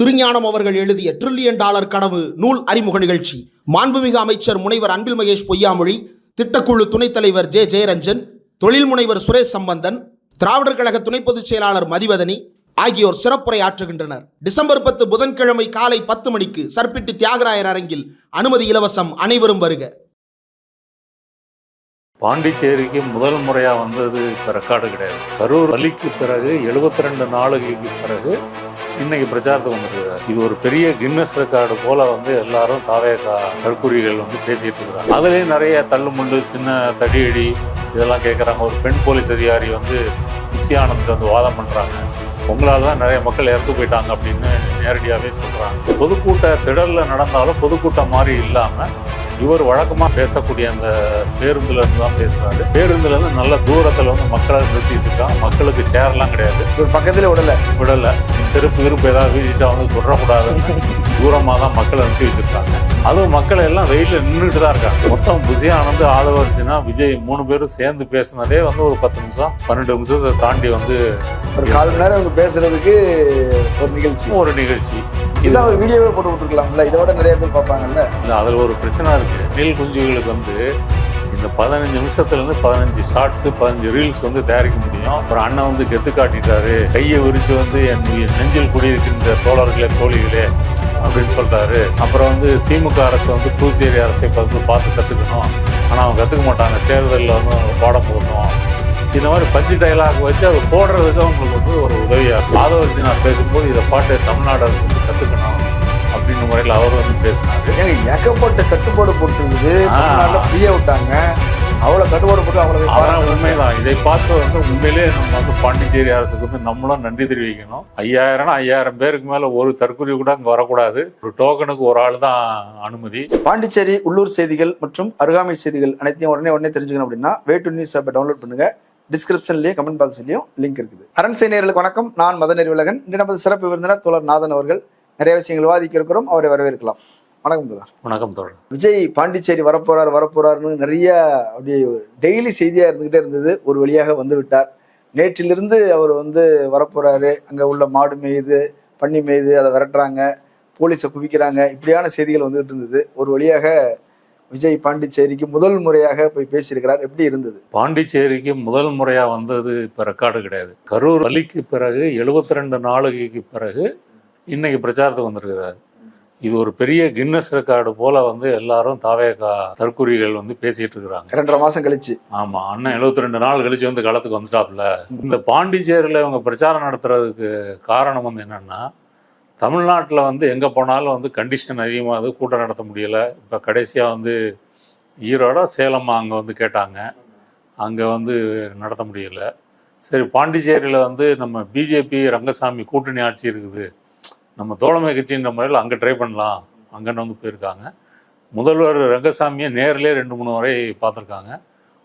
திருஞானம் அவர்கள் எழுதிய trillion dollar கனவு நூல் அறிமுக நிகழ்ச்சி. மாண்புமிகு அமைச்சர் முனைவர் அன்பில் மகேஷ் பொய்யாமொழி திட்டக்குழு துணைத் தலைவர் ஜே. ஜெயரஞ்சன் தொழில் முனைவர் சுரேஷ் சம்பந்தன் திராவிடர் கழக துணை பொதுச் செயலாளர் மதிவதனி ஆகியோர் சிறப்புரை ஆற்றுகின்றனர். டிசம்பர் பத்து புதன்கிழமை காலை பத்து மணிக்கு சர்பிட்டி தியாகராயர் அரங்கில் அனுமதி இலவசம் அனைவரும் வருக. பாண்டிச்சேரிக்கு முதல் முறையாக வந்தது இப்போ ரெக்கார்டு கிடையாது. கரூர் வலிக்கு பிறகு 72 ரெண்டு நாளுக்கு பிறகு இன்னைக்கு பிரச்சாரத்துக்கு வந்திருக்காரு. இது ஒரு பெரிய கின்னஸ் ரெக்கார்டு போல வந்து எல்லாரும் தாவே கற்குறிகள் வந்து பேசிட்டு இருக்காங்க. அதுலேயும் நிறைய தள்ளுமுள்ளு சின்ன தடியடி இதெல்லாம் கேட்குறாங்க ஒரு பெண் போலீஸ் அதிகாரி வந்து விசியானந்த் வந்து வாதம் பண்ணுறாங்க உங்களால் தான் நிறைய மக்கள் இறந்து போயிட்டாங்க அப்படின்னு நேரடியாகவே சொல்கிறாங்க பொதுக்கூட்ட திடலில் நடந்தாலும் பொதுக்கூட்டம் மாதிரி இல்லாமல் இவர் வழக்கமாக பேசக்கூடிய அந்த பேருந்துல இருந்து தான் பேசுறாரு. பேருந்துல இருந்து நல்ல தூரத்தில் வந்து மக்களை நிறுத்தி வச்சிருக்காங்க மக்களுக்கு சேர்லாம் கிடையாது. ஒரு பக்கத்துல விடல. விடல. செருப்பு இருப்பு ஏதாவது வீசிட்டா வந்து தொடரக்கூடாதுன்னு தூரமாக தான் மக்களை நிறுத்தி வச்சிருக்காங்க. அதுவும் மக்கள் எல்லாம் வெயிலில் நின்றுட்டு தான் இருக்காங்க. மொத்தம் புசியானந்து ஆதவர்ஜுனா விஜய் மூணு பேரும் சேர்ந்து பேசினதே வந்து ஒரு பத்து நிமிஷம் பன்னெண்டு நிமிஷத்தை தாண்டி வந்து ஒரு கால் மணி நேரம் இவங்க பேசுறதுக்கு ஒரு நிகழ்ச்சி. ஒரு நிகழ்ச்சி. இதான் ஒரு வீடியோவே போட்டு விட்டுருக்கலாம்ல இதை விட நிறைய பேர் பார்ப்பாங்கல்ல. இல்லை அதில் ஒரு பிரச்சனை இருக்கு. நெல் குஞ்சுகளுக்கு வந்து இந்த பதினஞ்சு நிமிஷத்துலேருந்து பதினஞ்சு ஷார்ட்ஸு பதினஞ்சு ரீல்ஸ் வந்து தயாரிக்க முடியும். அப்புறம் அண்ணன் வந்து கெத்து காட்டிட்டாரு. கையை விரிச்சு வந்து என் நெஞ்சில் குடியிருக்கின்ற தோழர்களே தோழிகளே அப்படின்னு சொல்கிறாரு அப்புறம் வந்து திமுக அரசு வந்து புதுச்சேரி அரசை பார்த்து பார்த்து கற்றுக்கணும் ஆனால் அவங்க கற்றுக்க மாட்டாங்க. தேர்தலில் வந்து அவங்க பாடம் போடணும். இந்த மாதிரி பஞ்சு டைலாக் வச்சு அது போடுறதுக்கு அவங்களுக்கு வந்து ஒரு உதவியாக இருக்கும். அதை வச்சு நான் பேசும்போது இதை பாட்டு தமிழ்நாடு அரசு வந்து கற்றுக்கணும் அப்படின்னு முறையில் அவர் வந்து பேசினாரு. ஏங்க ஏகப்பட்ட கட்டுப்பாடு போட்டுருக்குது. ஆ. தமிழ்நாட்டில் ஃப்ரீயா விட்டாங்க. அவ்வளவு கட்டுப்பாடு போட்டு அவ்வளவு போய் அதான். உண்மைதான். இதை பார்த்து வந்து உண்மையிலே நம்ம வந்து பாண்டிச்சேரி அரசுக்கு வந்து நம்மளும் நன்றி தெரிவிக்கணும். ஐயாயிரம் ஐயாயிரம் பேருக்கு மேல ஒரு தற்கொலை கூட அங்க வரக்கூடாது. ஒரு டோக்கனுக்கு ஒரு ஆள் தான் அனுமதி. பாண்டிச்சேரி உள்ளூர் செய்திகள் மற்றும் அருகாமை செய்திகள் அனைத்தையும் உடனே உடனே தெரிஞ்சுக்கணும் அப்படின்னா வே டு நியூஸ் ஆப்பை டவுன்லோட் பண்ணுங்க. டிஸ்கிரிப்ஷன்லயும் கமெண்ட் பாக்ஸ்லயும் லிங்க் இருக்குது. அரண்சை நேயர்களுக்கு வணக்கம். நான் மதன் அறிவுலகன் இன்று நமது சிறப்பு விருந்தினர் தோழர் நாதன் அவர்கள். நிறைய விஷயங்கள் விவாதிக்க இருக்கிறோம். அவரை வரவேற்கலாம். வணக்கம் பிரதர் வணக்கம் தோழர். விஜய் பாண்டிச்சேரி வரப்போறார் வரப்போறாருன்னு நிறைய அப்படியே டெய்லி செய்தியா இருந்துகிட்டே இருந்தது. ஒரு வழியாக வந்து விட்டார். நேற்றிலிருந்து அவர் வந்து வரப்போறாரு. அங்க உள்ள மாடு மேயுது பன்னி மேயுது அதை விரட்டுறாங்க. போலீஸை குவிக்கிறாங்க. இப்படியான செய்திகள் வந்துகிட்டு இருந்தது. ஒரு வழியாக விஜய் பாண்டிச்சேரிக்கு முதல் முறையாக போய் பேசியிருக்கிறார். எப்படி இருந்தது? பாண்டிச்சேரிக்கு முதல் முறையா வந்தது இப்ப ரெக்கார்டு கிடையாது. கரூர் வலிக்கு பிறகு 72 ரெண்டு நாளுகைக்கு பிறகு இன்னைக்கு பிரச்சாரத்துக்கு வந்திருக்கிறாரு. இது ஒரு பெரிய கின்னஸ் ரெக்கார்டு போல வந்து எல்லாரும் தாவே தற்குறிகள் வந்து பேசிட்டு இருக்கிறாங்க. இரண்டரை மாசம் கழிச்சு. ஆமா அண்ணன் 72 ரெண்டு நாள் கழிச்சு வந்து களத்துக்கு வந்துட்டாப்ல இந்த பாண்டிச்சேரியில இவங்க பிரச்சாரம் நடத்துறதுக்கு காரணம் வந்து என்னன்னா தமிழ்நாட்டில் வந்து எங்கே போனாலும் வந்து கண்டிஷன் அதிகமாக கூட்டம் நடத்த முடியலை. இப்போ கடைசியாக வந்து ஈரோட சேலம் அங்கே வந்து கேட்டாங்க. அங்கே வந்து நடத்த முடியல. சரி பாண்டிச்சேரியில் வந்து நம்ம பிஜேபி ரங்கசாமி கூட்டணி ஆட்சி இருக்குது. நம்ம தோழமை கட்சின்ற முறையில் அங்கே ட்ரை பண்ணலாம். அங்கன்னு வந்து போயிருக்காங்க. முதல்வர் ரங்கசாமியை நேரிலே ரெண்டு மூணு வரை பார்த்துருக்காங்க.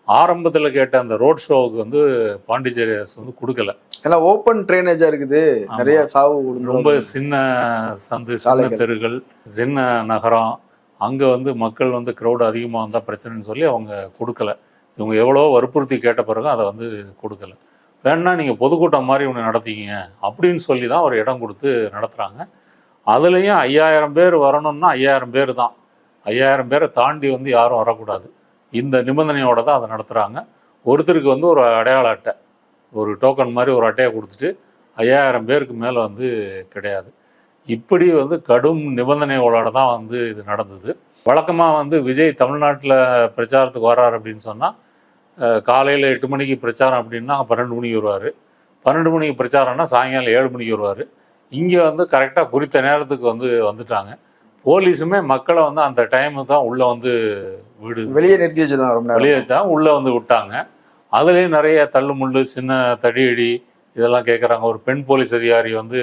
ஆரம்பத்தில் கேட்ட அந்த ரோட் ஷோவுக்கு வந்து பாண்டிச்சேரி அரசு வந்து கொடுக்கல. ஏன்னா ஓப்பன் ட்ரைனேஜா இருக்குது. நிறைய சாவு ரொம்ப சின்ன சந்து சின்ன சாலைகள். தெருகள் சின்ன நகரம். அங்கே வந்து மக்கள் வந்து க்ரௌடு அதிகமாக வந்தால் பிரச்சனைன்னு சொல்லி அவங்க கொடுக்கல. இவங்க எவ்வளோ வற்புறுத்தி கேட்ட பிறகு அதை வந்து கொடுக்கல. வேணா நீங்கள் பொதுக்கூட்டம் மாதிரி ஒன்று நடத்திங்க அப்படின்னு சொல்லி தான் ஒரு இடம் கொடுத்து நடத்துகிறாங்க அதுலேயும் ஐயாயிரம் பேர் வரணும்னா ஐயாயிரம் பேர் தான். ஐயாயிரம் பேரை தாண்டி வந்து யாரும் வரக்கூடாது. இந்த நிபந்தனையோட தான் அதை நடத்துகிறாங்க ஒருத்தருக்கு வந்து ஒரு அடையாள அட்டை. ஒரு டோக்கன் மாதிரி ஒரு அட்டையை கொடுத்துட்டு ஐயாயிரம் பேருக்கு மேலே வந்து கிடையாது. இப்படி வந்து கடும் நிபந்தனைகளோட தான் வந்து இது நடந்தது. வழக்கமாக வந்து விஜய் தமிழ்நாட்டில் பிரச்சாரத்துக்கு வர்றார் அப்படின்னு சொன்னால் காலையில் எட்டு மணிக்கு பிரச்சாரம் அப்படின்னா பன்னெண்டு மணிக்கு வருவார். பன்னெண்டு மணிக்கு பிரச்சாரம்னா சாயங்காலம் ஏழு மணிக்கு வருவார். இங்கே வந்து கரெக்டாக குறித்த நேரத்துக்கு வந்து வந்துட்டாங்க. போலீஸுமே மக்களை வந்து அந்த டைமு தான் உள்ளே வந்து விடுது. வெளியே நிறுத்தி ரொம்ப நேரம். வெளியே வச்சா உள்ளே வந்து விட்டாங்க. அதுலேயும் நிறைய தள்ளுமுள்ளு சின்ன தடியடி இதெல்லாம் கேட்குறாங்க ஒரு பெண் போலீஸ் அதிகாரி வந்து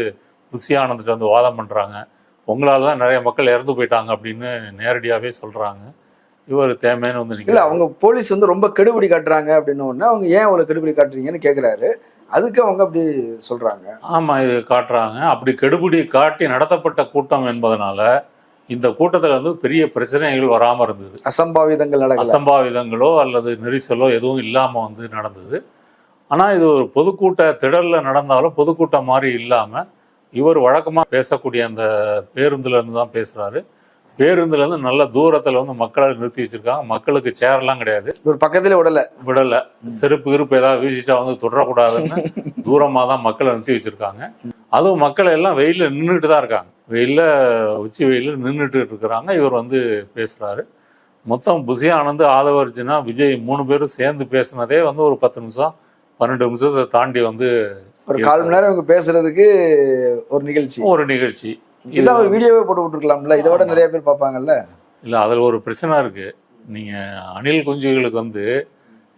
புசி ஆனந்துட்டு வந்து வாதம் பண்ணுறாங்க உங்களால தான் நிறைய மக்கள் இறந்து போயிட்டாங்க அப்படின்னு நேரடியாகவே சொல்கிறாங்க இவர் தேமேன்னு வந்து இல்ல அவங்க போலீஸ் வந்து ரொம்ப கெடுபிடி காட்டுறாங்க அப்படின்னு உடனே அவங்க ஏன் அவ்வளவு கெடுபிடி காட்டுறீங்கன்னு கேக்குறாரு. அதுக்கு அவங்க அப்படி சொல்றாங்க. ஆமாம் இது காட்டுறாங்க. அப்படி கெடுபிடி காட்டி நடத்தப்பட்ட கூட்டம் என்பதனால இந்த கூட்டத்தில் வந்து பெரிய பிரச்சனைகள் வராமல் இருந்தது. அசம்பாவிதங்கள் நடக்கல. அசம்பாவிதங்களோ அல்லது நெரிசலோ எதுவும் இல்லாமல் வந்து நடந்தது. ஆனால் இது ஒரு பொதுக்கூட்ட திடலில் நடந்தாலும் பொதுக்கூட்டம் மாதிரி இல்லாமல் இவர் வழக்கமாக பேசக்கூடிய அந்த பேருந்துல இருந்து தான் பேசுறாரு. பேருந்துல இருந்து நல்ல தூரத்துல வந்து மக்களை நிறுத்தி வச்சிருக்காங்க. மக்களுக்கு சேர்லாம் கிடையாது. ஒரு பக்கத்துல விடல. விடல. செருப்பு கிருப்பு ஏதாவது வீசிட்டா வந்து தொடரக்கூடாதுன்னு தூரமாக தான் மக்களை நிறுத்தி வச்சிருக்காங்க. அதுவும் மக்கள் எல்லாம் வெயில்ல நின்றுட்டு தான் இருக்காங்க. வெயில்ல உச்சி வெயில்ல நின்றுட்டு இருக்கிறாங்க இவர் வந்து பேசுறாரு. மொத்தம் புசி ஆனந்த் ஆதவர்ஜுனா விஜய் மூணு பேரும் சேர்ந்து பேசுனதே வந்து ஒரு பத்து நிமிஷம் பன்னெண்டு நிமிஷத்தை தாண்டி வந்து ஒரு கால் மணி நேரம் இவங்க பேசுறதுக்கு ஒரு நிகழ்ச்சி. ஒரு நிகழ்ச்சி. இதான் ஒரு வீடியோவே போட்டு விட்டுருக்கலாம்ல? இதை விட நிறைய பேர் பார்ப்பாங்கல்ல? இல்லை அதில் ஒரு பிரச்சனை இருக்கு. நீங்கள் அணில் குஞ்சுகளுக்கு வந்து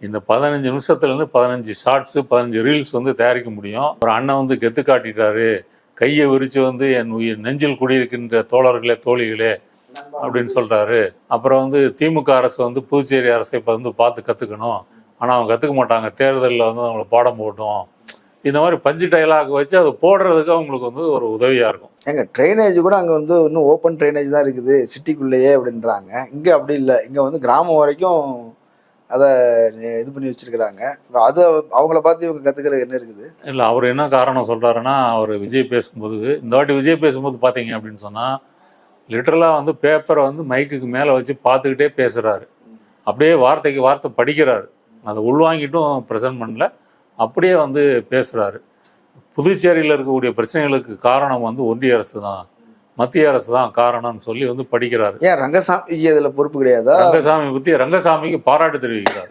இந்த பதினஞ்சு நிமிஷத்துலேருந்து பதினஞ்சு ஷார்ட்ஸு பதினஞ்சு ரீல்ஸ் வந்து தயாரிக்க முடியும். ஒரு அண்ணன் வந்து கெத்து காட்டிட்டாரு. கையை விரித்து வந்து என் உயிர் நெஞ்சில் குடியிருக்கின்ற தோழர்களே தோழிகளே அப்படின்னு சொல்கிறாரு அப்புறம் வந்து திமுக அரசு வந்து புதுச்சேரி அரசை இப்போ வந்து பார்த்து கற்றுக்கணும் ஆனால் அவங்க கற்றுக்க மாட்டாங்க. தேர்தலில் வந்து அவங்கள பாடம் போட்டோம். இந்த மாதிரி பஞ்சு டைலாக் வச்சு அது போடுறதுக்கு அவங்களுக்கு வந்து ஒரு உதவியாக இருக்கும். எங்க ட்ரைனேஜ் கூட அங்கே வந்து இன்னும் ஓப்பன் ட்ரைனேஜ் தான் இருக்குது. சிட்டிக்குள்ளேயே அப்படின்றாங்க. இங்கே அப்படி இல்லை. இங்கே வந்து கிராமம் வரைக்கும் அதை இது பண்ணி வச்சிருக்கிறாங்க. அது அவங்கள பார்த்து இவங்க கத்துக்கிறது என்ன இருக்குது? இல்லை அவர் என்ன காரணம் சொல்றாருன்னா அவர் விஜய் பேசும்போது இந்த வாட்டி விஜய் பேசும்போது பார்த்தீங்க அப்படின்னு சொன்னால் லிட்டரலாக வந்து பேப்பரை வந்து மைக்குக்கு மேலே வச்சு பார்த்துக்கிட்டே பேசுகிறாரு அப்படியே வார்த்தைக்கு வார்த்தை படிக்கிறாரு. அதை உள்வாங்கிட்டும் ப்ரெசென்ட் பண்ணல அப்படியே வந்து பேசுகிறாரு புதுச்சேரியில் இருக்கக்கூடிய பிரச்சனைகளுக்கு காரணம் வந்து ஒன்றிய அரசு தான். மத்திய அரசு தான் காரணம்னு சொல்லி வந்து படிக்கிறாரு ஏன் ரங்கசாமிக்கு இதுல பொறுப்பு கிடையாதா ரங்கசாமி பத்தி ரங்கசாமிக்கு பாராட்டு தெரிவிக்கிறார்?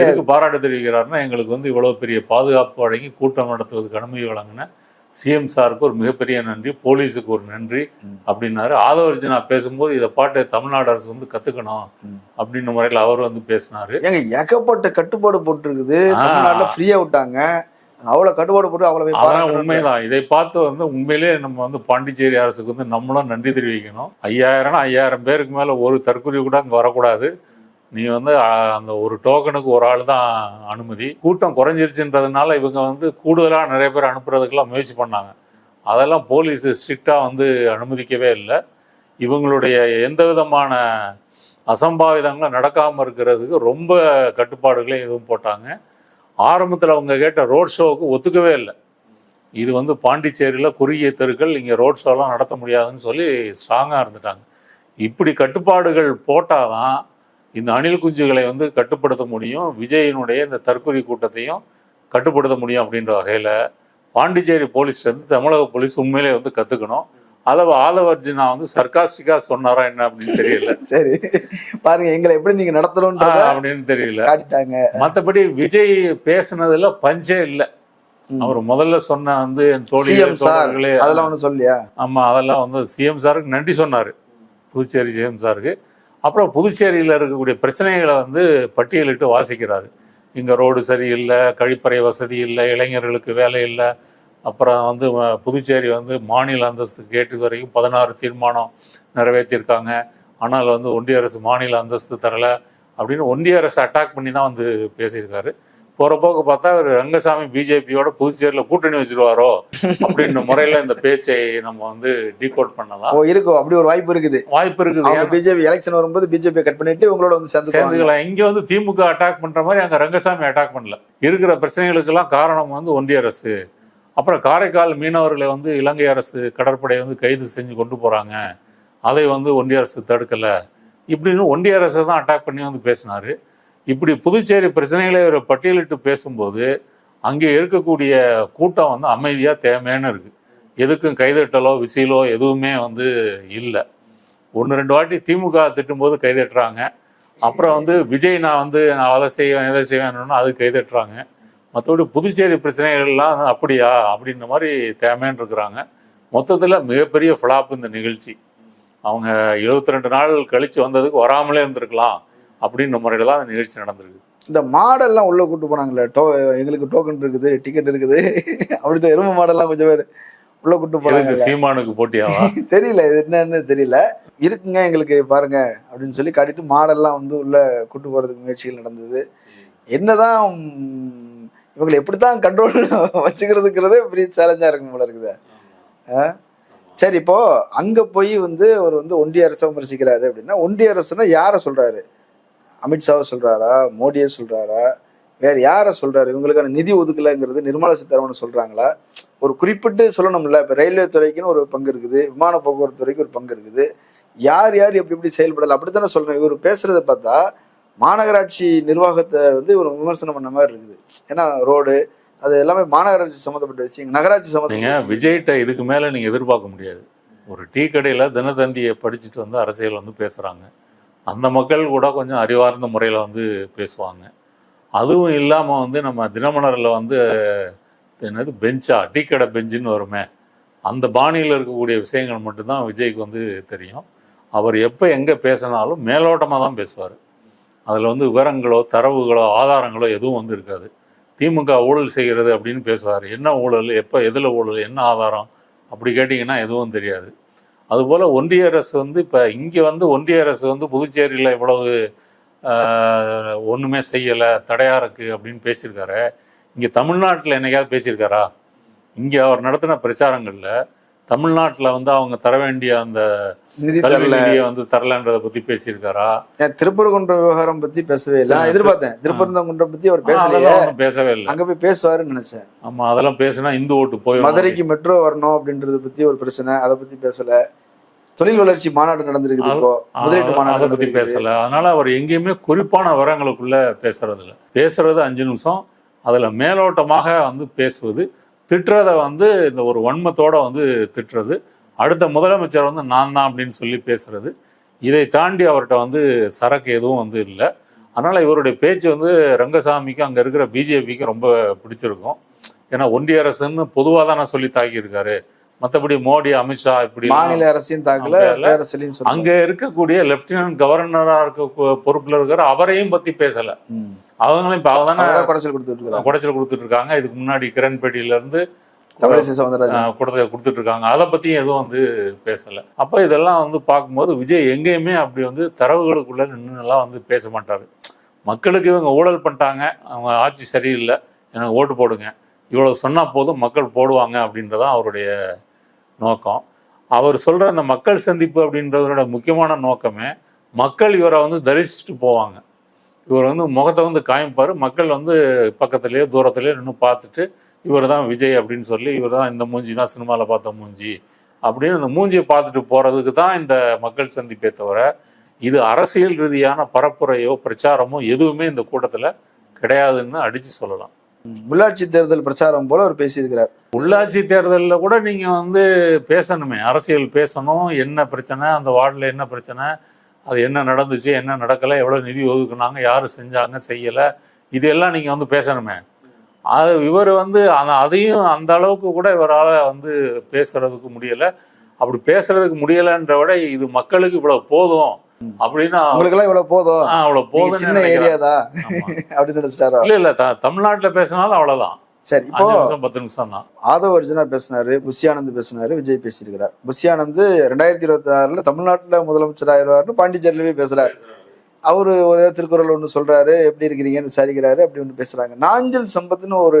எதுக்கு பாராட்டு தெரிவிக்கிறாருன்னா எங்களுக்கு வந்து இவ்வளவு பெரிய பாதுகாப்பு வழங்கி கூட்டம் நடத்துவதற்கு அனுமதி வழங்கின சிஎம் சாருக்கு ஒரு மிகப்பெரிய நன்றி போலீஸுக்கு ஒரு நன்றி. அப்படின்னாரு ஆதவர்ஜனா பேசும்போது இதை பாட்டு தமிழ்நாடு அரசு வந்து கத்துக்கணும் ம். அப்படின்ற முறையில் அவர் வந்து பேசினாரு ஏங்க ஏகப்பட்ட கட்டுப்பாடு போட்டிருக்குது. தமிழ்நாட்டுல ஃப்ரீயா விட்டாங்க அவ்வளவு கட்டுப்பாடு போட்டு அவ்வளவு போய் அதான். உண்மைதான். இதை பார்த்து வந்து உண்மையிலேயே நம்ம வந்து பாண்டிச்சேரி அரசுக்கு வந்து நம்மளும் நன்றி தெரிவிக்கணும். ஐயாயிரம் ஐயாயிரம் பேருக்கு மேல ஒரு தற்கொலை கூட அங்க வரக்கூடாது. நீ வந்து அந்த ஒரு டோக்கனுக்கு ஒரு ஆள் தான் அனுமதி. கூட்டம் குறைஞ்சிருச்சுன்றதுனால இவங்க வந்து கூடுதலாக நிறைய பேர் அனுப்புறதுக்கெல்லாம் முயற்சி பண்ணாங்க. அதெல்லாம் போலீஸ் ஸ்ட்ரிக்டாக வந்து அனுமதிக்கவே இல்லை. இவங்களுடைய எந்த விதமான அசம்பாவிதங்களும் நடக்காமல் இருக்கிறதுக்கு ரொம்ப கட்டுப்பாடுகளையும் எதுவும் போட்டாங்க. ஆரம்பத்தில் அவங்க கேட்ட ரோட் ஷோவுக்கு ஒத்துக்கவே இல்லை. இது வந்து பாண்டிச்சேரியில் குறுகிய தெருக்கள் இங்கே ரோட் ஷோலாம் நடத்த முடியாதுன்னு சொல்லி ஸ்ட்ராங்காக இருந்துட்டாங்க. இப்படி கட்டுப்பாடுகள் போட்டாதான் இந்த அணில் குஞ்சுகளை வந்து கட்டுப்படுத்த முடியும் விஜயினுடைய இந்த தற்கொலை கூட்டத்தையும் கட்டுப்படுத்த முடியும் அப்படின்ற வகையில் பாண்டிச்சேரி போலீஸ் வந்து தமிழக போலீஸ் உண்மையிலே வந்து கற்றுக்கணும் அதை ஆதவர்ஜினா வந்து சர்க்காஸ்டிக்காக சொன்னாரா என்ன அப்படின்னு தெரியல. சரி. பாருங்க எங்களை எப்படி நீங்க நடத்தணும்ன்றத ஆஹ் அப்படின்னு தெரியல. காட்டிட்டாங்க. மற்றபடி விஜய் பேசுனதுல பஞ்சே இல்லை. அவர் முதல்ல சொன்ன வந்து என் தோழி சிஎம் சார் தோழர்களே அதெல்லாம் ஒண்ணும் சொல்லியா? ஆமா அதெல்லாம் வந்து சிஎம் சாருக்கு நன்றி சொன்னார். புதுச்சேரி சிஎம் சாருக்கு. அப்புறம் புதுச்சேரியில் இருக்கக்கூடிய பிரச்சனைகளை வந்து பட்டியலிட்டு வாசிக்கிறாரு. இங்கே ரோடு சரியில்லை கழிப்பறை வசதி இல்லை இளைஞர்களுக்கு வேலை இல்லை அப்புறம் வந்து புதுச்சேரி வந்து மாநில அந்தஸ்து கேட்டு வரைக்கும் பதினாறு தீர்மானம் நிறைவேற்றியிருக்காங்க ஆனால் வந்து ஒன்றிய அரசு மாநில அந்தஸ்து தரல அப்படின்னு ஒன்றிய அரசு அட்டாக் பண்ணி தான் வந்து பேசியிருக்காரு. போற போக்கு பார்த்தா அவர் ரங்கசாமி பிஜேபியோட புதுச்சேரியில் கூட்டணி வச்சிருவாரோ அப்படின்ற முறையில் இந்த பேச்சை நம்ம வந்து டீகோட் பண்ணலாம். ஓ இருக்கும் அப்படி ஒரு வாய்ப்பு இருக்குது. வாய்ப்பு இருக்குது. பிஜேபி எலெக்ஷன் வரும்போது பிஜேபி கட் பண்ணிட்டு உங்களோட வந்து சேர்ந்து சேர்ந்துக்கலாம் இங்க வந்து திமுக அட்டாக் பண்ற மாதிரி அங்க ரங்கசாமி அட்டாக் பண்ணல. இருக்கிற பிரச்சனைகளுக்கெல்லாம் காரணம் வந்து ஒன்றிய அரசு. அப்புறம் காரைக்கால் மீனவர்களை வந்து இலங்கை அரசு கடற்படை வந்து கைது செஞ்சு கொண்டு போகிறாங்க அதை வந்து ஒன்றிய அரசு தடுக்கலை. இப்படின்னு ஒன்றிய அரசை தான் அட்டாக் பண்ணி வந்து பேசினார். இப்படி புதுச்சேரி பிரச்சனைகளை இவர் பட்டியலிட்டு பேசும்போது அங்கே இருக்கக்கூடிய கூட்டம் வந்து அமைதியாக தேவையான இருக்குது எதுக்கும் கைதட்டலோ விசிலோ எதுவுமே வந்து இல்லை. ஒன்று ரெண்டு வாட்டி திமுக திட்டும்போது கைதட்டுறாங்க. அப்புறம் வந்து விஜய் நான் வந்து நான் அதை செய்வேன் எதை செய்வேன்னு அது கைதட்டுறாங்க. மற்றபடி புதுச்சேரி பிரச்சனைகள்லாம் அப்படியா? அப்படின்ற மாதிரி தேவைன்னு இருக்கிறாங்க. மொத்தத்தில் மிகப்பெரிய ஃப்ளாப் இந்த நிகழ்ச்சி. அவங்க 72 ரெண்டு நாள் கழிச்சு வந்ததுக்கு வராமலே இருந்திருக்கலாம் அப்படின்ற முறையில் தான் இந்த நிகழ்ச்சி நடந்திருக்கு. இந்த மாடெல்லாம் உள்ள கூட்டு போனாங்களே டோ எங்களுக்கு டோக்கன் இருக்குது டிக்கெட் இருக்குது. அப்படின்ட்டு எருமை மாடெல்லாம் கொஞ்சம் பேர் உள்ள கூட்டு போனாங்க சீமானுக்கு போட்டியாவா? தெரியல இது என்னன்னு தெரியல. இருக்குங்க எங்களுக்கு பாருங்க அப்படின்னு சொல்லி காட்டிட்டு மாடெல்லாம் வந்து உள்ள கூட்டு போறதுக்கு முயற்சிகள் நடந்தது. என்னதான் இவங்களை எப்படித்தான் கண்ட்ரோல் வச்சுக்கிறதுங்கிறதே பெரிய சேலஞ்சா இருக்கும் போல இருக்குது. ஆ? சரி இப்போ அங்க போய் வந்து அவர் வந்து ஒன்றிய அரசை விமர்சிக்கிறாரு அப்படின்னா ஒன்றிய அரசுனா யாரை சொல்றாரு? அமித்ஷாவை சொல்றாரா? மோடியை சொல்றாரா? வேற யாரை சொல்றாரு? இவங்களுக்கான நிதி ஒதுக்கலைங்கிறது நிர்மலா சீதாராமன் சொல்றாங்களா? ஒரு குறிப்பிட்டு சொல்லணும்ல இப்ப ரயில்வே துறைக்குன்னு ஒரு பங்கு இருக்குது விமான போக்குவரத்து துறைக்கு ஒரு பங்கு இருக்குது. யார் யார் எப்படி எப்படி செயல்படல? அப்படித்தானே சொல்லணும். இவர் பேசுறத பார்த்தா மாநகராட்சி நிர்வாகத்தை வந்து ஒரு விமர்சனம் பண்ண மாதிரி இருக்குது. ஏன்னா ரோடு அது எல்லாமே மாநகராட்சி சம்மந்தப்பட்ட விஷயம் நகராட்சி சம்மந்தம் விஜய்கிட்ட இதுக்கு மேலே நீங்கள் எதிர்பார்க்க முடியாது. ஒரு டீ கடையில் தினத்தந்தியை படிச்சுட்டு வந்து அரசியல் வந்து பேசுகிறாங்க அந்த மக்கள் கூட கொஞ்சம் அறிவார்ந்த முறையில் வந்து பேசுவாங்க. அதுவும் இல்லாமல் வந்து நம்ம தினமலர்ல வந்து என்னது பெஞ்சா டீ கடை பெஞ்சுன்னு வருமே. அந்த பாணியில் இருக்கக்கூடிய விஷயங்கள் மட்டும்தான் விஜய்க்கு வந்து தெரியும். அவர் எப்போ எங்கே பேசினாலும் மேலோட்டமாக தான் பேசுவார். அதில் வந்து விவரங்களோ தரவுகளோ ஆதாரங்களோ எதுவும் வந்து இருக்காது. திமுக ஊழல் செய்கிறது அப்படின்னு பேசுவார். என்ன ஊழல்? எப்போ எதில் ஊழல்? என்ன ஆதாரம்? அப்படி கேட்டிங்கன்னா எதுவும் தெரியாது. அதுபோல் ஒன்றிய அரசு வந்து இப்போ இங்கே வந்து ஒன்றிய அரசு வந்து புதுச்சேரியில் இவ்வளவு ஒன்றுமே செய்யலை தடையாக இருக்குது அப்படின்னு பேசியிருக்காரு. இங்கே தமிழ்நாட்டில் என்னைக்காவது பேசியிருக்காரா? இங்கே அவர் நடத்தின பிரச்சாரங்களில் தமிழ்நாட்டில் வந்து அவங்க தர வேண்டிய அந்த நிதி நிதியை வந்து தரலன்றதை பற்றி பேசியிருக்காரா? ஏன் திருப்பரங்குன்ற விவகாரம் பத்தி பேசவே இல்லை. நான் எதிர்பார்த்தேன். திருப்பரங்குன்றம் பத்தி அவர் பேசலையே. பேசவே இல்லை. அங்க போய் பேசுவாருன்னு நினைச்சேன். ஆமா அதெல்லாம் பேசினா இந்து ஓட்டு போய் மதுரைக்கு மெட்ரோ வரணும் அப்படின்றத பத்தி ஒரு பிரச்சனை. அதை பத்தி பேசல. தொழில் வளர்ச்சி மாநாடு நடந்திருக்குது இப்போ. முதலீட்டு மாநாடு பத்தி. பேசல. அதனால அவர் எங்கேயுமே குறிப்பான விவரங்களுக்குள்ள பேசுறது இல்ல பேசுறது அஞ்சு நிமிஷம். அதுல மேலோட்டமாக வந்து பேசுவது திட்டுறத வந்து இந்த ஒரு வன்மத்தோட வந்து திட்டுறது. அடுத்த முதலமைச்சர் வந்து நான் தான் அப்படின்னு சொல்லி பேசுறது. இதை தாண்டி அவர்கிட்ட வந்து சரக்கு எதுவும் வந்து இல்லை. அதனால் இவருடைய பேச்சு வந்து ரங்கசாமிக்கு அங்கே இருக்கிற பிஜேபிக்கு ரொம்ப பிடிச்சிருக்கும். ஏன்னா ஒன்றிய அரசுன்னு பொதுவாக தானே சொல்லி தாக்கியிருக்காரு. மற்றபடி மோடி அமித்ஷா இப்படி மாநில அரசின் தாக்கல அவங்க சொல்லுவாங்க. அங்க இருக்கக்கூடிய லெப்டினன்ட் கவர்னரா இருக்க பொறுப்புல இருக்கிற அவரையும் பத்தி பேசல. அவங்களும் இப்ப அவர்தான் குறைச்சல் கொடுத்துட்டு இருக்காங்க குடைச்சல் கொடுத்துட்டு இருக்காங்க. இதுக்கு முன்னாடி கிரண்பேட்டியில இருந்து தமிழிசை சவுந்தரராஜன். கொடுத்து கொடுத்துட்டு இருக்காங்க. அதை பத்தியும் எதுவும் வந்து பேசல. அப்ப இதெல்லாம் வந்து பார்க்கும்போது விஜய் எங்கேயுமே அப்படி வந்து தரவுகளுக்குள்ள நின்றுலாம் வந்து பேச மாட்டாரு. மக்களுக்கு இவங்க ஊழல் பண்ணிட்டாங்க. அவங்க ஆட்சி சரியில்லை. எனக்கு ஓட்டு போடுங்க. இவ்வளோ சொன்னால் போதும் மக்கள் போடுவாங்க அப்படின்றதான் அவருடைய நோக்கம். அவர் சொல்கிற அந்த மக்கள் சந்திப்பு அப்படின்றதோட முக்கியமான நோக்கமே மக்கள் இவரை வந்து தரிசிச்சுட்டு போவாங்க. இவர் வந்து முகத்தை வந்து காமிப்பார். மக்கள் வந்து பக்கத்துலேயே தூரத்துலேயே நின்று பார்த்துட்டு இவர் தான் விஜய் அப்படின்னு சொல்லி இவர் தான் இந்த மூஞ்சி தான் சினிமாவில் பார்த்த மூஞ்சி அப்படின்னு அந்த மூஞ்சியை பார்த்துட்டு போகிறதுக்கு தான் இந்த மக்கள் சந்திப்பே தவிர இது அரசியல் ரீதியான பரப்புரையோ பிரச்சாரமோ எதுவுமே இந்த கூட்டத்தில் கிடையாதுன்னு அடித்து சொல்லலாம். உள்ளாட்சி தேர்தல் பிரச்சாரம் போல அவர் பேசியிருக்கிறார். உள்ளாட்சி தேர்தலில் கூட நீங்கள் வந்து பேசணுமே. அரசியல் பேசணும். என்ன பிரச்சனை? அந்த வார்டில் என்ன பிரச்சனை? அது என்ன நடந்துச்சு? என்ன நடக்கலை? எவ்வளோ நிதி ஒதுக்குனாங்க? யார் செஞ்சாங்க? செய்யலை? இதெல்லாம் நீங்கள் வந்து பேசணுமே. அது இவர் வந்து அதையும் அந்த அளவுக்கு கூட இவரால் வந்து பேசுறதுக்கு முடியலை. அப்படி பேசுறதுக்கு முடியலைன்ற விட இது மக்களுக்கு இவ்வளவு போதும். அப்படின்னு உங்களுக்கு எல்லாம் இவ்வளவு போதும். அவ்வளவு போதும்னு சின்ன. ஏரியா தான். அப்படின்னு நினைச்சிட்டாரோ? இல்ல இல்ல தமிழ்நாட்டுல பேசினாலும் அவ்வளவுதான். சரி இப்போ பத்து நிமிஷம் தான். ஆதவ அர்ஜுனா பேசினாரு புஷியானந்த் பேசினாரு விஜய் பேசியிருக்கிறார். புஷியானந்த் ரெண்டாயிரத்தி இருபத்தி ஆறுல தமிழ்நாட்டுல முதலமைச்சர் ஆயிடுவாருன்னு பாண்டிச்சேரியில போய் பேசுறாரு. அவரு ஒரு திருக்குறள் ஒண்ணு சொல்றாரு எப்படி இருக்கிறீங்கன்னு விசாரிக்கிறாரு அப்படி ஒன்று பேசுறாங்க. நாஞ்சல் சம்பத்னு ஒரு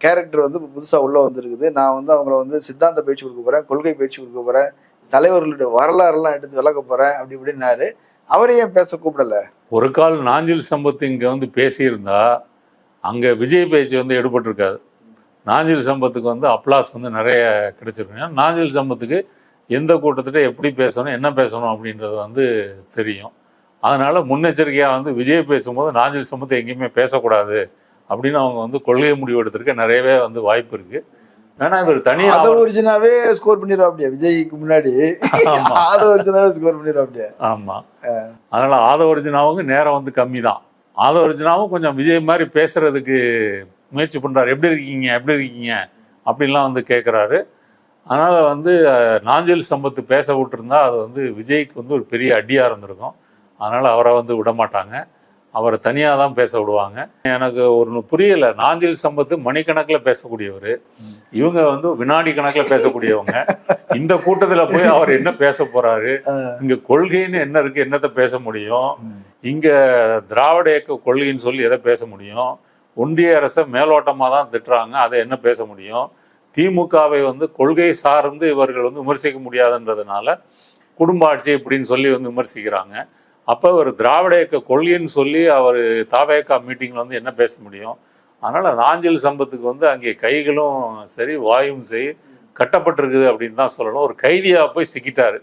கேரக்டர் வந்து இப்ப புதுசா உள்ள வந்திருக்குது. நான் வந்து அவங்கள வந்து சித்தாந்த பயிற்சி கொடுக்க போறேன் கொள்கை பயிற்சி கொடுக்க போறேன். தலைவர்களுடைய வரலாறுலாம் எடுத்து விளக்க போறேன் அப்படி இப்படின்னாரு. அவரை ஏன் பேச கூப்பிடல? ஒரு கால் நாஞ்சில் சம்பத் இங்க வந்து பேசியிருந்தா அங்க விஜய் பேச்சு வந்து எடுபட்டிருக்காது. நாஞ்சில் சம்பத்துக்கு வந்து அப்ளாஸ் வந்து நிறைய கிடைச்சிருக்கு ஏன்னா நாஞ்சில் சம்பத்துக்கு எந்த கூட்டத்திட்ட எப்படி பேசணும் என்ன பேசணும் அப்படின்றது வந்து தெரியும். அதனால முன்னெச்சரிக்கையாக வந்து விஜய் பேசும்போது நாஞ்சில் சம்பத்தை எங்கேயுமே பேசக்கூடாது அப்படின்னு அவங்க வந்து கொள்கை முடிவு எடுத்திருக்க நிறையவே வந்து வாய்ப்பு இருக்குது வேணா இவர் தனியாக ஆதவ அர்ஜுனாவே ஸ்கோர் பண்ணிடுவா அப்படியே விஜய்க்கு முன்னாடி. ஆமா. ஆதவ அர்ஜுனாவே ஸ்கோர் பண்ணிடுவா அப்படியே ஆமா அதனால ஆதவர்ஜுனாவுக்கு நேரம் வந்து கம்மி தான் ஆதவர்ஜுனாவும் கொஞ்சம் விஜய் மாதிரி பேசுறதுக்கு முயற்சி பண்றாரு. எப்படி இருக்கீங்க? எப்படி இருக்கீங்க? அப்படின்லாம் வந்து கேட்குறாரு அதனால வந்து நாஞ்சில் சம்பத்து பேச விட்டுருந்தா அது வந்து விஜய்க்கு வந்து ஒரு பெரிய அடியா இருந்திருக்கும். அதனால அவரை வந்து விட மாட்டாங்க அவரை தனியாக தான் பேச விடுவாங்க. எனக்கு ஒரு புரியல. நாஞ்சில் சம்பத்து மணிக்கணக்கில் பேசக்கூடியவர். இவங்க வந்து வினாடி கணக்கில் பேசக்கூடியவங்க. இந்த கூட்டத்துல போய் அவர் என்ன பேச போறாரு? இங்க கொள்கைன்னு என்ன இருக்கு? என்னத்தை பேச முடியும்? இங்க திராவிட இயக்க கொள்கைன்னு சொல்லி எதை பேச முடியும்? ஒன்றிய அரசை மேலோட்டமா தான் திட்டுறாங்க. அதை என்ன பேச முடியும்? திமுகவை வந்து கொள்கை சார்ந்து இவர்கள் வந்து விமர்சிக்க முடியாதுன்றதுனால குடும்ப ஆட்சி இப்படின்னு சொல்லி வந்து விமர்சிக்கிறாங்க. அப்போ ஒரு திராவிட இயக்க கொள்கைன்னு சொல்லி அவர் தாவேக்கா மீட்டிங்கில் வந்து என்ன பேச முடியும்? அதனால் நாஞ்சில் சம்பத்துக்கு வந்து அங்கே கைகளும் சரி வாயும் சரி கட்டப்பட்டிருக்குது அப்படின்னு தான் சொல்லணும். ஒரு கைதியாக போய் சிக்கிட்டார்.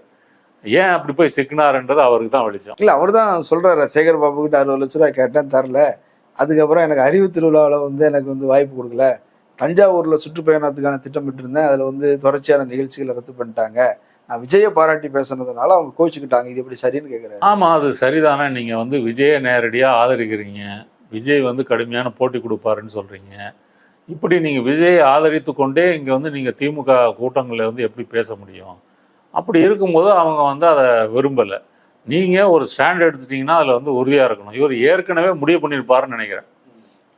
ஏன் அப்படி போய் சிக்கினாருன்றது அவருக்கு தான் வெளிச்சம். இல்லை அவர் தான் சொல்கிறாரு சேகர் பாபு கிட்ட அறுபது லட்ச ரூபாய் கேட்டேன் தரல. அதுக்கப்புறம் எனக்கு அறிவு திருவிழாவில் வந்து எனக்கு வந்து வாய்ப்பு கொடுக்கல. தஞ்சாவூரில் சுற்றுப்பயணத்துக்கான திட்டமிட்டு இருந்தேன் அதில் வந்து தொடர்ச்சியான நிகழ்ச்சிகளை ரத்து பண்ணிட்டாங்க. நான் விஜயை பாராட்டி பேசுனதுனால அவங்க கோச்சுக்கிட்டாங்க இது எப்படி சரின்னு கேக்குறாரு. ஆமாம் அது சரிதானே. நீங்கள் வந்து விஜயை நேரடியாக ஆதரிக்கிறீங்க. விஜய் வந்து கடுமையான போட்டி கொடுப்பாருன்னு சொல்கிறீங்க இப்படி நீங்கள் விஜயை ஆதரித்து கொண்டே இங்கே வந்து நீங்கள் திமுக கூட்டங்களில் வந்து எப்படி பேச முடியும்? அப்படி இருக்கும்போது அவங்க வந்து அதை விரும்பலை. நீங்கள் ஒரு ஸ்டாண்ட் எடுத்துட்டீங்கன்னா அதில் வந்து உறுதியாக இருக்கணும். இவர் ஏற்கனவே முடிவு பண்ணியிருப்பாருன்னு நினைக்கிறேன்.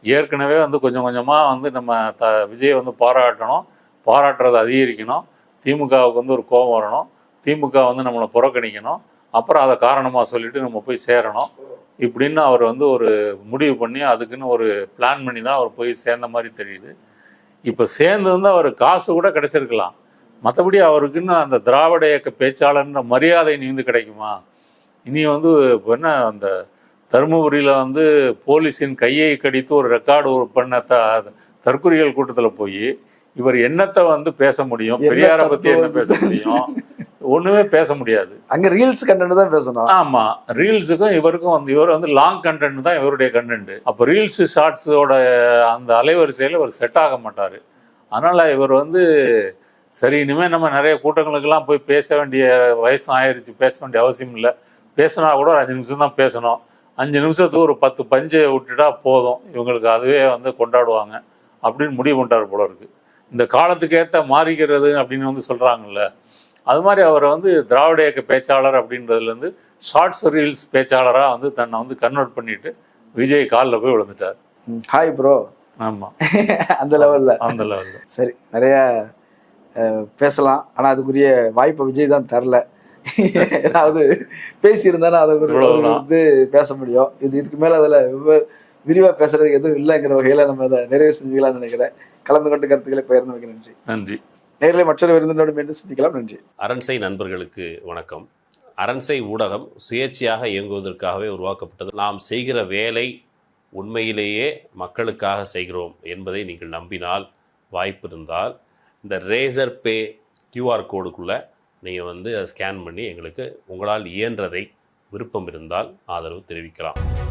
ஏற்கனவே வந்து கொஞ்சம் கொஞ்சமாக வந்து நம்ம த விஜயை வந்து பாராட்டணும். பாராட்டுறதை அதிகரிக்கணும். திமுகவுக்கு வந்து ஒரு கோபம் வரணும். திமுக வந்து நம்மளை புறக்கணிக்கணும். அப்புறம் அதை காரணமாக சொல்லிட்டு நம்ம போய் சேரணும். இப்படின்னு அவர் வந்து ஒரு முடிவு பண்ணி அதுக்குன்னு ஒரு பிளான் பண்ணி தான் அவர் போய் சேர்ந்த மாதிரி தெரியுது. இப்போ சேர்ந்து வந்து அவர் காசு கூட கிடைச்சிருக்கலாம். மற்றபடி அவருக்குன்னு அந்த திராவிட இயக்க பேச்சாளர்ன்ற மரியாதை இனி வந்து கிடைக்குமா? இனி வந்து இப்போ என்ன அந்த தருமபுரியில் வந்து போலீஸின் கையை கடித்து ஒரு ரெக்கார்டு பண்ண த தற்கொலைகள் கூட்டத்தில் போய் இவர் என்னத்தை வந்து பேச முடியும்? பெரியாரை பற்றி என்ன பேச முடியும்? ஒன்றுமே பேச முடியாது. அங்க ரீல்ஸ் கண்டென்ட் தான் பேசணும். ஆமா. ரீல்ஸுக்கும் இவருக்கும் வந்து இவர் வந்து லாங் கண்டென்ட் தான் இவருடைய கண்டென்ட் அப்போ ரீல்ஸ் ஷார்ட்ஸோட அந்த அலைவரிசையில் இவர் செட் ஆக மாட்டார். அதனால இவர் வந்து சரி இனிமேல் நம்ம நிறைய கூட்டங்களுக்கெல்லாம் போய் பேச வேண்டிய வயசும் ஆயிருச்சு. பேச வேண்டிய அவசியம் இல்லை. பேசினா கூட ஒரு அஞ்சு நிமிஷம் தான் பேசணும். அஞ்சு நிமிஷத்துக்கு ஒரு பத்து பஞ்சை விட்டுட்டா போதும். இவங்களுக்கு அதுவே வந்து கொண்டாடுவாங்க. அப்படின்னு முடிவு பண்ணிட்டார் போல இருக்கு. இந்த காலத்துக்கு ஏற்ற மாறிக்கிறது அப்படின்னு வந்து சொல்கிறாங்கல்ல அது மாதிரி அவரை வந்து திராவிட இயக்க பேச்சாளர் அப்படின்றதுலேருந்து ஷார்ட்ஸ் ரீல்ஸ் பேச்சாளராக வந்து தன்னை வந்து கன்வெர்ட் பண்ணிட்டு விஜய் காலில் போய் விழுந்துட்டார். ஹாய் ப்ரோ ஆமாம் அந்த லெவல்ல அந்த லெவலில் சரி நிறைய பேசலாம். ஆனா அதுக்குரிய வாய்ப்பை விஜய் தான் தரல. ஏதாவது பேசியிருந்தாலும் அதை. வந்து பேச முடியும். இது இதுக்கு மேல அதுல விவ- விரிவா பேசுறதுக்கு எதுவும் இல்லைங்கிற வகையில நம்ம அதை நிறைவு செஞ்சுக்கலாம்னு நினைக்கிறேன். கலந்து கொண்டு கருத்துக்களை பகிர்ந்தமைக்கு நன்றி. நன்றி. நேரிலே மற்றொரு விருந்தினோடு மீண்டும் சந்திக்கலாம். நன்றி. அரண்சை நண்பர்களுக்கு வணக்கம். அரண்சை ஊடகம் சுயேட்சையாக இயங்குவதற்காகவே உருவாக்கப்பட்டது. நாம் செய்கிற வேலை உண்மையிலேயே மக்களுக்காக செய்கிறோம் என்பதை நீங்கள் நம்பினால் வாய்ப்பு இருந்தால் இந்த ரேசர் பே கியூஆர் கோடுக்குள்ளே நீங்கள் வந்து அதை ஸ்கேன் பண்ணி எங்களுக்கு உங்களால் இயன்றதை விருப்பம் இருந்தால் ஆதரவு தெரிவிக்கலாம்.